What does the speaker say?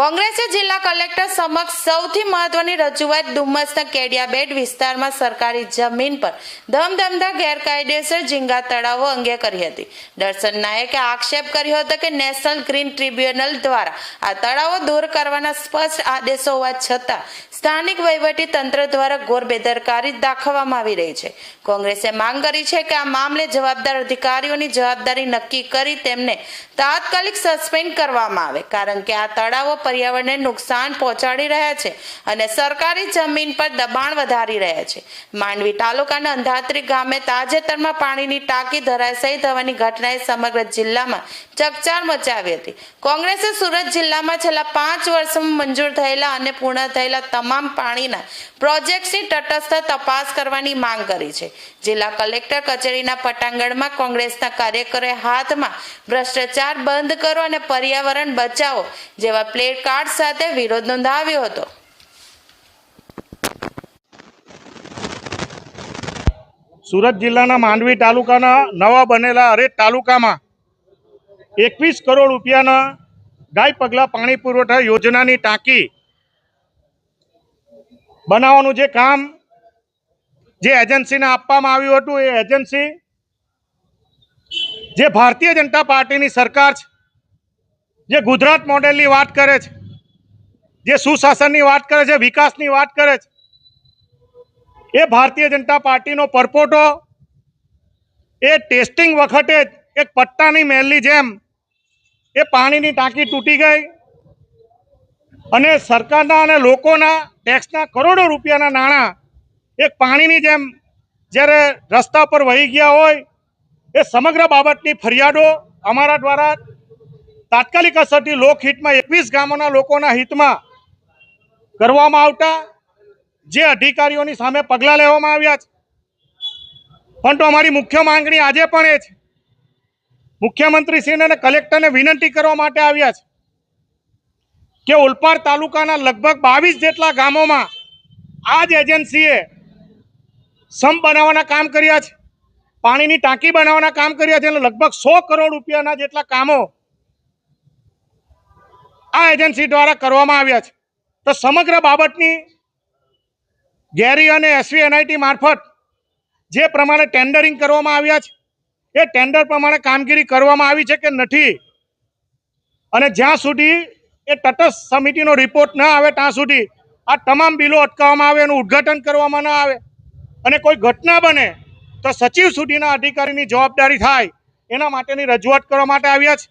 કોંગ્રેસે જિલ્લા કલેક્ટર સમક્ષ સૌથી મહત્વની રજૂઆત ડુમ્મસના કેડિયાબેડ વિસ્તારમાં સરકારી જમીન પર ધમધમતા ગેરકાયદેસર ઝીંગા તળાવો અંગે કરી હતી. દર્શન નાયકે આક્ષેપ કર્યો હતો કે નેશનલ ગ્રીન ટ્રિબ્યુનલ દ્વારા આ તળાવો દૂર કરવાના સ્પષ્ટ આદેશો હોવા છતાં સ્થાનિક વહીવટી તંત્ર દ્વારા ઘોર બેદરકારી દાખવવામાં આવી રહી છે. કોંગ્રેસે માંગ કરી છે કે આ મામલે જવાબદાર અધિકારીઓની જવાબદારી નક્કી કરી તેમને તાત્કાલિક સસ્પેન્ડ કરવામાં આવે, કારણ કે આ તળાવો પર્યાવરણને નુકસાન પહોંચાડી રહ્યા છે અને સરકારી જમીન પર દબાણ વધારી રહ્યા છે. માંડવી તાલુકાના અંધાત્રી ગામે તાજેતરમાં પાણીની ટાંકી ધરાશયી થવાની ઘટનાએ સમગ્ર જિલ્લામાં ચકચાર મચાવી હતી. કોંગ્રેસે સુરત જિલ્લામાં છેલ્લા પાંચ વર્ષમાં મંજૂર થયેલા અને પૂર્ણ થયેલા તમામ પાણીના પ્રોજેક્ટ્સની તટસ્થ તપાસ કરવાની માંગ કરી છે. જિલ્લા કલેક્ટર કચેરીના પટાંગણમાં કોંગ્રેસના કાર્યકરોએ હાથમાં ભ્રષ્ટાચાર બંધ કરો અને પર્યાવરણ બચાવો જેવા પ્લેટ કાર્ડ સાથે વિરોધ નોંધાવ્યો હતો. સુરત જિલ્લાના માંડવી તાલુકાના નવા બનેલા અરેટ તાલુકામાં એકવીસ કરોડ રૂપિયાના ગાય પગલા પાણી પુરવઠા યોજનાની ટાંકી બનાવવાનું જે કામ જે એજન્સીને આપવામાં આવ્યું હતું એ એજન્સી જે ભારતીય જનતા પાર્ટીની સરકાર છે જે ગુજરાત મોડેલની વાત કરે છે, જે સુશાસનની વાત કરે છે, વિકાસની વાત કરે છે, એ ભારતીય જનતા પાર્ટીનો પરપોટો એ ટેસ્ટિંગ વખતે જ એક પટ્ટાની મહેલની જેમ એ પાણીની ટાંકી તૂટી ગઈ અને સરકારના અને લોકોના ટેક્સના કરોડો રૂપિયાના નાણાં એક પાણીની જેમ જ્યારે રસ્તા પર વહી ગયા હોય, એ સમગ્ર બાબતની ફરિયાદો અમારા દ્વારા તાત્કાલિક અસરથી લોકહિતમાં એકવીસ ગામોના લોકોના હિતમાં કરવામાં આવતા જે અધિકારીઓની સામે પગલાં લેવામાં આવ્યા છે. પણ તો અમારી મુખ્ય માંગણી આજે પણ એ છે. મુખ્યમંત્રીશ્રીને અને કલેક્ટરને વિનંતી કરવા માટે આવ્યા છે કે ઓલપાડ તાલુકાના લગભગ બાવીસ જેટલા ગામોમાં આ જ એજન્સીએ સમ બનાવવાના કામ કર્યા છે, પાણીની ટાંકી બનાવવાના કામ કર્યા છે અને લગભગ સો કરોડ રૂપિયાના જેટલા કામો આ એજન્સી દ્વારા કરવામાં આવ્યા છે. તો સમગ્ર બાબતની ગેરી અને એસવી એનઆઈટી મારફત જે પ્રમાણે ટેન્ડરિંગ કરવામાં આવ્યા છે, એ ટેન્ડર પ્રમાણે કામગીરી કરવામાં આવી છે કે નથી? અને જ્યાં સુધી એ તટસ્થ સમિતિનો રિપોર્ટ ન આવે, ત્યાં સુધી આ તમામ બિલો અટકાવવામાં આવે, એનું ઉદ્ઘાટન કરવામાં ન આવે અને કોઈ ઘટના બને તો સચિવ સુધીના અધિકારીની જવાબદારી થાય, એના માટેની રજૂઆત કરવા માટે આવ્યા છે.